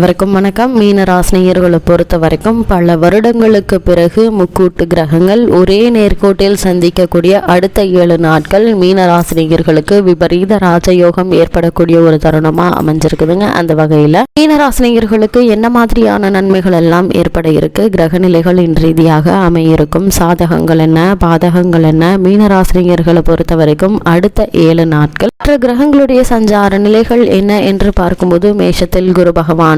வரைக்கும் வணக்கம். மீன ராசினியர்களை பொறுத்த வரைக்கும் பல வருடங்களுக்கு பிறகு முக்கூட்டு கிரகங்கள் ஒரே நேர்கோட்டில் சந்திக்கக்கூடிய அடுத்த ஏழு நாட்கள் மீன ராசினியர்களுக்கு விபரீத ராஜயோகம் ஏற்படக்கூடிய ஒரு தருணமா அமைஞ்சிருக்குதுங்க. அந்த வகையில மீன ராசினியர்களுக்கு என்ன மாதிரியான நன்மைகள் எல்லாம் ஏற்பட இருக்கு? கிரக நிலைகளின் ரீதியாக அமையிருக்கும் சாதகங்கள் என்ன? பாதகங்கள் என்ன? மீன ராசினியர்களை பொறுத்த வரைக்கும் அடுத்த ஏழு நாட்கள் மற்ற கிரகங்களுடைய சஞ்சார நிலைகள் என்ன என்று பார்க்கும்போது மேஷத்தில் குரு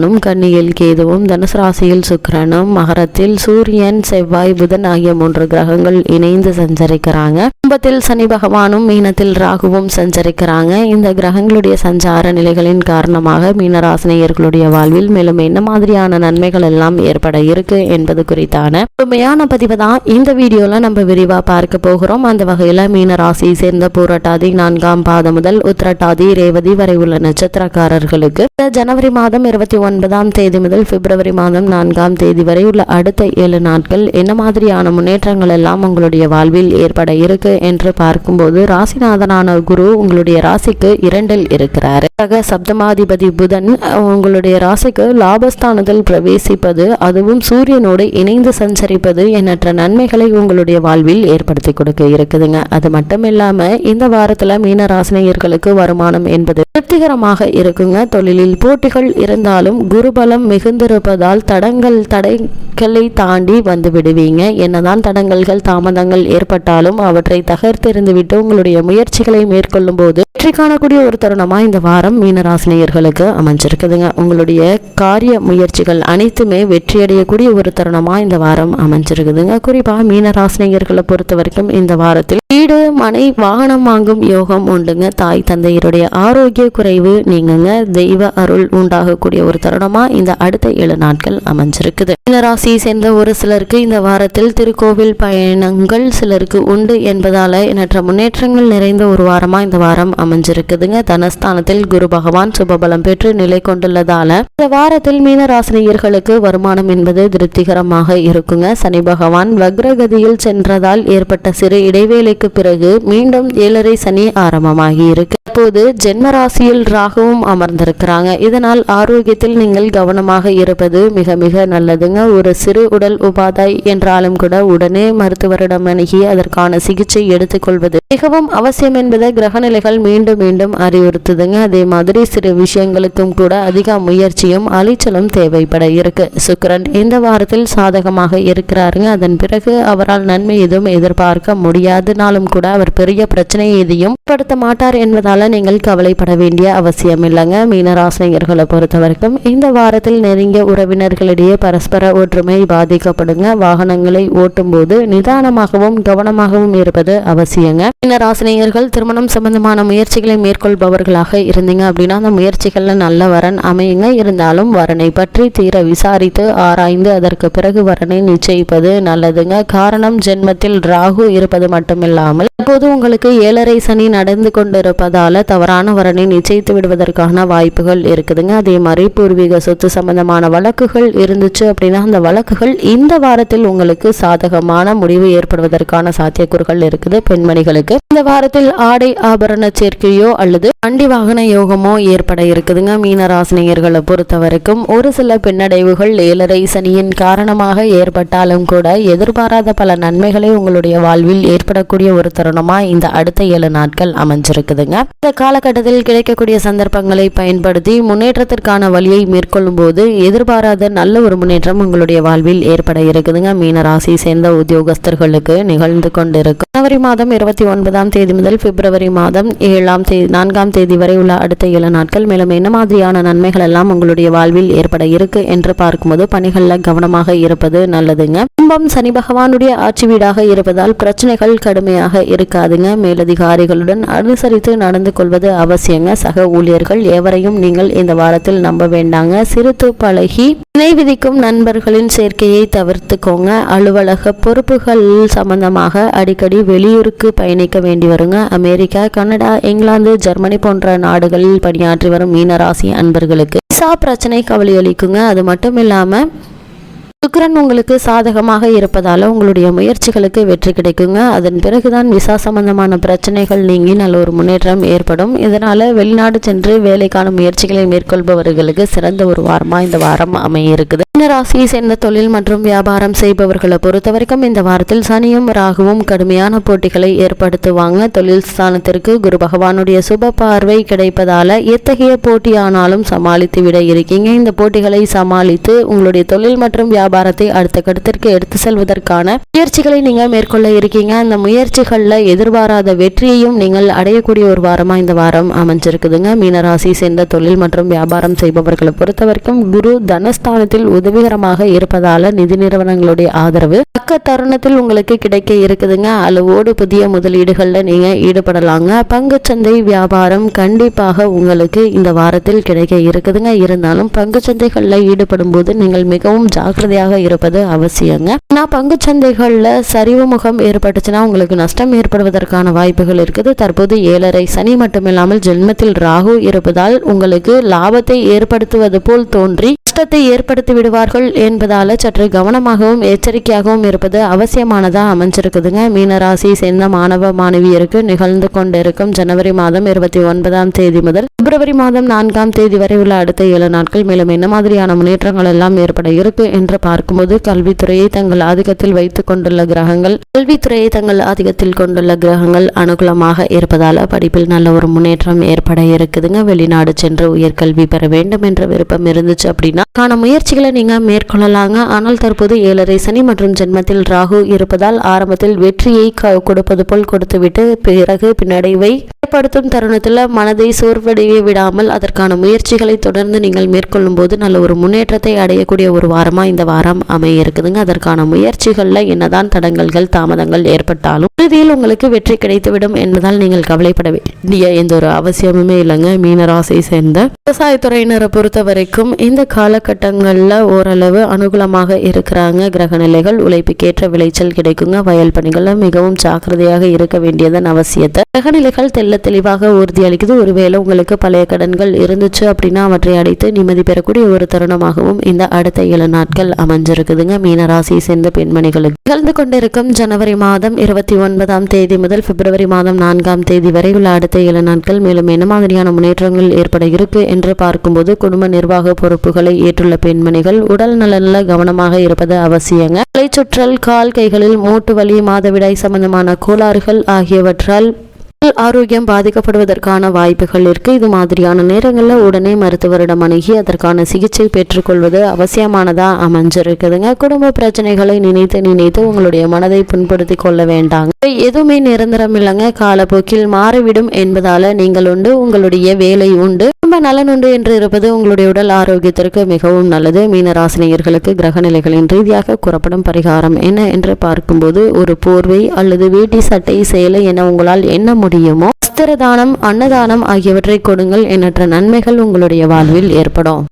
பகவானும் கன்னியில் கேதுவும் தனுசு ராசியில் சுக்கிரனும் மகரத்தில் சூரியன் செவ்வாய் புதன் ஆகிய மூன்று கிரகங்கள் இணைந்து சஞ்சரிக்கிறாங்க. கும்பத்தில் சனி பகவானும் மீனத்தில் ராகுவும் சஞ்சரிக்கிறாங்க. இந்த கிரகங்களுடைய சஞ்சார நிலைகளின் காரணமாக மீனராசினியர்களுடைய வாழ்வில் மேலும் என்ன மாதிரியான நன்மைகள் எல்லாம் ஏற்பட இருக்கு என்பது குறித்தான உண்மையான பதிவு தான் இந்த வீடியோல நம்ம விரிவா பார்க்க போகிறோம். அந்த வகையில மீனராசியை சேர்ந்த பூரட்டாதி நான்காம் பாதம் முதல் உத்திரட்டாதி ரேவதி வரை உள்ள நட்சத்திரக்காரர்களுக்கு இந்த ஜனவரி மாதம் இருபத்தி ஒன்று ஒன்பதாம் தேதி முதல் பிப்ரவரி மாதம் நான்காம் தேதி வரை உள்ள அடுத்த ஏழு நாட்கள் என்ன மாதிரியான முன்னேற்றங்கள் எல்லாம் உங்களுடைய வாழ்வில் ஏற்பட இருக்கு என்று பார்க்கும்போது ராசிநாதனான குரு உங்களுடைய ராசிக்கு இரண்டில் இருக்கிறார். சக சப்தமாதிபதி புதன் உங்களுடைய ராசிக்கு லாபஸ்தானத்தில் பிரவேசிப்பது அதுவும் சூரியனோடு இணைந்து சஞ்சரிப்பது எண்ணற்ற நன்மைகளை உங்களுடைய வாழ்வில் ஏற்படுத்தி கொடுக்க இருக்குதுங்க. அது மட்டும் இல்லாம இந்த வாரத்துல மீன ராசினியர்களுக்கு வருமானம் என்பது திருப்திகரமாக இருக்குங்க. தொழிலில் போட்டிகள் இருந்தாலும் குருபலம் மிகுந்திருப்பதால் தடங்கள் தடைகளை தாண்டி வந்து விடுவீங்க என்னதான் தடங்கல்கள் தாமதங்கள் ஏற்பட்டாலும் அவற்றை தகர்த்தெறிந்துவிட்டு உங்களுடைய முயற்சிகளை மேற்கொள்ளும் போது வெற்றி காணக்கூடிய ஒரு தருணமா இந்த வாரம் மீனராசினியர்களுக்கு அமைஞ்சிருக்குதுங்க. உங்களுடைய காரிய முயற்சிகள் அனைத்துமே வெற்றியடையக்கூடிய ஒரு தருணமா இந்த வாரம் அமைஞ்சிருக்குதுங்க. குறிப்பா மீனராசினியர்களை பொறுத்த வரைக்கும் இந்த வாரத்தில் வீடு மனை வாகனம் வாங்கும் யோகம் உண்டுங்க. தாய் தந்தையருடைய ஆரோக்கிய குறைவு நீங்கங்க. தெய்வ அருள் உண்டாகக்கூடிய ஒரு தருணம் இந்த அடுத்த ஏழு நாட்கள் அமைஞ்சிருக்குது. மீனராசியை சேர்ந்த ஒரு சிலருக்கு இந்த வாரத்தில் திருக்கோவில் பயணங்கள் சிலருக்கு உண்டு என்பதால எண்ணற்ற முன்னேற்றங்கள் நிறைந்த ஒரு வாரமா இந்த வாரம் அமைஞ்சிருக்குதுங்க. தனஸ்தானத்தில் குரு பகவான் சுபபலம் பெற்று நிலை கொண்டுள்ளதால இந்த வாரத்தில் மீனராசினியர்களுக்கு வருமானம் என்பது திருப்திகரமாக இருக்குங்க. சனி பகவான் வக்ரகதியில் சென்றதால் ஏற்பட்ட சிறு இடைவேளைக்கு பிறகு மீண்டும் ஏழரை சனி ஆரம்பமாகி இருக்கு. தற்போது ஜென்ம ராசியில் ராகுவும் அமர்ந்திருக்கிறாங்க. இதனால் ஆரோக்கியத்தில் நீங்கள் கவனமாக இருப்பது மிக மிக நல்லதுங்க. ஒரு சிறு உடல் உபாதை என்றாலும் கூட உடனே மருத்துவரிடம் அணுகி அதற்கான சிகிச்சை எடுத்துக்கொள்வது மிகவும் அவசியம் என்பதை கிரகநிலைகள் மீண்டும் மீண்டும் அறிவுறுத்துதுங்க. அதே மாதிரி சிறு விஷயங்களுக்கும் கூட அதிக முயற்சியும் அலைச்சலும் தேவைப்பட இருக்கு. சுக்கிரன் இந்த வாரத்தில் சாதகமாக இருக்கிறாருங்க. அதன் பிறகு அவரால் நன்மை எதுவும் எதிர்பார்க்க முடியாதுனாலும் கூட அவர் பெரிய பிரச்சனை எதையும் படுத்த மாட்டார் என்பதால நீங்கள் கவலைப்பட வேண்டிய அவசியம் இல்லைங்க மீனராசினியர்களை பொறுத்த வரைக்கும் இந்த வாரத்தில் நெருங்கிய உறவினர்களிடையே பரஸ்பர ஒற்றுமை பாதிக்கப்படுங்க. வாகனங்களை ஓட்டும் போது நிதானமாகவும் கவனமாகவும் இருப்பது அவசியங்க. மீனராசினியர்கள் திருமணம் சம்பந்தமான முயற்சிகளை மேற்கொள்பவர்களாக இருந்தீங்க அப்படின்னா அந்த முயற்சிகளில் நல்ல வரன் அமையுங்க. இருந்தாலும் வரனை பற்றி தீர விசாரித்து ஆராய்ந்து அதற்கு பிறகு வரனை நிச்சயிப்பது நல்லதுங்க. காரணம் ஜென்மத்தில் ராகு இருப்பது மட்டுமில்லாமல் அப்போது உங்களுக்கு ஏழரை சனி நடந்து கொண்டிருப்பதால் தவறான வரனை நிச்சயித்து விடுவதற்கான வாய்ப்புகள் இருக்குதுங்க. அதே மாதிரி பூர்வீக சொத்து சம்பந்தமான வழக்குகள் இருந்துச்சு அப்படின்னா அந்த வழக்குகள் இந்த வாரத்தில் உங்களுக்கு சாதகமான முடிவு ஏற்படுவதற்கான சாத்தியக்கூறுகள் இருக்குது பெண்மணிகளுக்கு. இந்த வாரத்தில் ஆடை ஆபரண சேர்க்கையோ அல்லது வண்டி வாகன யோகமோ ஏற்பட இருக்குதுங்க. மீனராசினியர்களை பொறுத்த வரைக்கும் ஒரு சில பின்னடைவுகள் ஏழரை சனியின் காரணமாக ஏற்பட்டாலும் கூட எதிர்பாராத பல நன்மைகளை உங்களுடைய வாழ்வில் ஏற்படக்கூடிய ஒரு தருணமா இந்த அடுத்த ஏழு நாட்கள் அமைஞ்சிருக்குதுங்க. இந்த காலகட்டத்தில் கிடைக்கக்கூடிய சந்தர்ப்பங்களை பயன்படுத்தி முன்னேற்றத்திற்கான வழியை மேற்கொள்ளும் போது எதிர்பாராத நல்ல ஒரு முன்னேற்றம் உங்களுடைய வாழ்வில் ஏற்பட இருக்குதுங்க. மீனராசி சேர்ந்த உத்தியோகஸ்தர்களுக்கு நிகழ்ந்து கொண்டிருக்கும். ஜனவரி மாதம் இருபத்தி ஒன்பதாம் தேதி முதல் பிப்ரவரி மாதம் ஏழாம் தேதி நான்காம் தேதி வரை உள்ள அடுத்த ஏழு நாட்கள் மேலும் என்ன மாதிரியான நன்மைகள் எல்லாம் உங்களுடைய வாழ்வில் ஏற்பட இருக்கு என்று பார்க்கும்போது பணிகளில் கவனமாக இருப்பது நல்லதுங்க. கும்பம் சனி பகவானுடைய ஆட்சி வீடாக இருப்பதால் பிரச்சனைகள் கடுமையாக இருக்காதுங்க. மேலதிகாரிகளுடன் அனுசரித்து நடந்து கொள்வது அவசியங்க. சக ஊழியர்கள் எவரையும் நீங்கள் இந்த வாரத்தில் நம்ப வேண்டாங்க. சிறுத்து பழகி இணை விதிக்கும் நண்பர்களின் சேர்க்கையை தவிர்த்துக்கோங்க. அலுவலக பொறுப்புகள் சம்பந்தமாக அடிக்கடி வெளியூருக்கு பயணிக்க வேண்டி வருங்க. அமெரிக்கா கனடா இங்கிலாந்து ஜெர்மனி போன்ற நாடுகளில் பணியாற்றி வரும் மீனராசி அன்பர்களுக்கு விசா பிரச்சனை கவலையளிக்குங்க. அது மட்டும் இல்லாமல் சுக்கரன் உங்களுக்கு சாதகமாக இருப்பதால் உங்களுடைய முயற்சிகளுக்கு வெற்றி கிடைக்குங்க. அதன் பிறகுதான் விசா சம்பந்தமான பிரச்சனைகள் நீங்கி நல்ல ஒரு முன்னேற்றம் ஏற்படும். இதனால் வெளிநாடு சென்று வேலைக்கான முயற்சிகளை மேற்கொள்பவர்களுக்கு சிறந்த ஒரு வாரமாக இந்த வாரம் அமைய இருக்குது இந்த ராசியை சேர்ந்த தொழில் மற்றும் வியாபாரம் செய்பவர்களை பொறுத்த வரைக்கும் இந்த வாரத்தில் சனியும் ராகுவும் கடுமையான போட்டிகளை ஏற்படுத்துவாங்க. தொழில் ஸ்தானத்திற்கு குரு பகவானுடைய சுப பார்வை கிடைப்பதால் எத்தகைய போட்டியானாலும் சமாளித்து விட இருக்கீங்க. இந்த போட்டிகளை சமாளித்து உங்களுடைய தொழில் மற்றும் வியாபாரத்தை அடுத்த கட்டத்திற்கு எடுத்து செல்வதற்கான முயற்சிகளை நீங்க மேற்கொள்ள இருக்கீங்க. அந்த முயற்சிகள்ல எதிர்பாராத வெற்றியையும் நீங்கள் அடையக்கூடிய ஒரு வாரமா இந்த வாரம் அமைஞ்சிருக்குதுங்க. மீனராசி சேர்ந்த தொழில் மற்றும் வியாபாரம் செய்பவர்களை பொறுத்த வரைக்கும் குரு தனஸ்தானத்தில் உதவிகரமாக இருப்பதால நிதி நிறுவனங்களுடைய ஆதரவு தக்க தருணத்தில் உங்களுக்கு கிடைக்க இருக்குதுங்க. அளவோடு புதிய முதலீடுகளில் நீங்க ஈடுபடலாங்க. பங்குச்சந்தை வியாபாரம் கண்டிப்பாக உங்களுக்கு இந்த வாரத்தில் கிடைக்க இருக்குதுங்க. இருந்தாலும் பங்குச்சந்தைகளில் ஈடுபடும் போது நீங்கள் மிகவும் ஜாக்கிரதையாக இருப்பது அவசியங்க. நான் பங்குச்சந்தைகள்ல சரிவு முகம் ஏற்பட்டுச்சுன்னா உங்களுக்கு நஷ்டம் ஏற்படுவதற்கான வாய்ப்புகள் இருக்குது. தற்போது ஏழரை சனி மட்டுமில்லாமல் ஜென்மத்தில் ராகு இருப்பதால் உங்களுக்கு லாபத்தை ஏற்படுத்துவது போல் தோன்றி நஷ்டத்தை ஏற்படுத்தி விடுவார்கள் என்பதால சற்று கவனமாகவும் எச்சரிக்கையாகவும் இருப்பது அவசியமானதா அமைஞ்சிருக்குதுங்க. மீனராசி சேர்ந்த மாணவ மாணவியருக்கு நிகழ்ந்து கொண்டிருக்கும் ஜனவரி மாதம் இருபத்தி ஒன்பதாம் தேதி முதல் பிப்ரவரி மாதம் நான்காம் தேதி வரை உள்ள அடுத்த ஏழு நாட்கள் மேலும் என்ன மாதிரியான முன்னேற்றங்கள் எல்லாம் ஏற்பட இருக்கு என்று பார்க்கும்போது கல்வித்துறையை தங்கள் ஆதிக்கத்தில் வைத்துக் கொண்டுள்ள கிரகங்கள் கல்வித்துறையை தங்கள் ஆதிக்கத்தில் கொண்டுள்ள கிரகங்கள் அனுகூலமாக இருப்பதால் படிப்பில் நல்ல ஒரு முன்னேற்றம் ஏற்பட இருக்குதுங்க. வெளிநாடு சென்று உயர்கல்வி பெற வேண்டும் என்ற விருப்பம் இருந்துச்சு அப்படின்னா காண முயற்சிகளை நீங்க மேற்கொள்ளலாங்க. ஆனால் தற்போது ஏழரை சனி மற்றும் ஜென்மத்தில் ராகு இருப்பதால் ஆரம்பத்தில் வெற்றியை க- கொடுப்பது போல் கொடுத்துவிட்டு பிறகு பின்னடைவை ஏற்படுத்தும் தருணத்தில் மனதை சோர்வடைய விடாமல் அதற்கான முயற்சிகளை தொடர்ந்து நீங்கள் மேற்கொள்ளும் போது நல்ல ஒரு முன்னேற்றத்தை அடையக்கூடிய ஒரு வாரமா இந்த வாரம் அமைய இருக்குதுங்க. அதற்கான முயற்சிகளில் என்னதான் தடங்கல்கள் தாமதங்கள் ஏற்பட்டாலும் இறுதியில் உங்களுக்கு வெற்றி கிடைத்துவிடும் என்பதால் நீங்கள் கவலைப்பட வேண்டிய எந்த ஒரு அவசியமுமே இல்லைங்க. மீனராசியை சேர்ந்த விவசாயத்துறையினரை பொறுத்த வரைக்கும் இந்த காலகட்டங்களில் ஓரளவு அனுகூலமாக இருக்கிறாங்க. கிரகநிலைகள் உழைப்புக்கேற்ற விளைச்சல் கிடைக்குங்க. வயல் பணிகளில் மிகவும் ஜாக்கிரதையாக இருக்க வேண்டியதன் அவசியத்தை கிரகநிலைகள் தெள்ள தெளிவாக உறுதியளிக்குது ஒருவேளை உங்களுக்கு பழைய கடன்கள் இருந்துச்சு அப்படின்னா அவற்றை அடைத்து நிம்மதி பெறக்கூடிய ஒரு தருணமாகவும் இந்த அடுத்த ஏழு நாட்கள் அமைஞ்சிருக்குதுங்க. மீனராசியை சேர்ந்த பெண்மணிகளுக்கு நிகழ்ந்து கொண்டிருக்கும் ஜனவரி மாதம் இருபத்தி ஒன்பதாம் தேதி முதல் பிப்ரவரி மாதம் நான்காம் தேதி வரை உள்ள அடுத்த ஏழு நாட்கள் மேலும் என்ன மாதிரியான முன்னேற்றங்கள் ஏற்பட இருக்கு என்று பார்க்கும்போது குடும்ப நிர்வாக பொறுப்புகளை ஏற்றுள்ள பெண்மணிகள் உடல் நலனில் கவனமாக இருப்பது அவசியங்க. கலைச்சுற்றல் கால் கைகளில் மூட்டு வலி மாதவிடாய் சம்பந்தமான கோளாறுகள் ஆகியவற்றால் ஆரோக்கியம் பாதிக்கப்படுவதற்கான வாய்ப்புகள் இருக்கு. இது மாதிரியான நேரங்களில் உடனே மருத்துவரிடம் அணுகி அதற்கான சிகிச்சை பெற்றுக்கொள்வது அவசியமானதா அமைஞ்சிருக்குதுங்க. குடும்ப பிரச்சனைகளை நினைத்து நினைத்து உங்களுடைய மனதை புண்படுத்தி கொள்ள வேண்டாங்க. எதுவுமே நிரந்தரம் இல்லைங்க. காலப்போக்கில் மாறிவிடும் என்பதால நீங்கள் உண்டு உங்களுடைய வேலை உண்டு. குடும்ப நலன் உண்டு என்று இருப்பது உங்களுடைய உடல் ஆரோக்கியத்திற்கு மிகவும் நல்லது. மீனராசினியர்களுக்கு கிரகநிலைகளின் ரீதியாக கூறப்படும் பரிகாரம் என்ன என்று பார்க்கும்போது ஒரு போர்வை அல்லது வேட்டி சட்டை சேலை என உங்களால் என்ன முடியுமோ? வஸ்திர தானம் அன்னதானம் ஆகியவற்றை கொடுங்கள். எண்ணற்ற நன்மைகள் உங்களுடைய வாழ்வில் ஏற்படும்.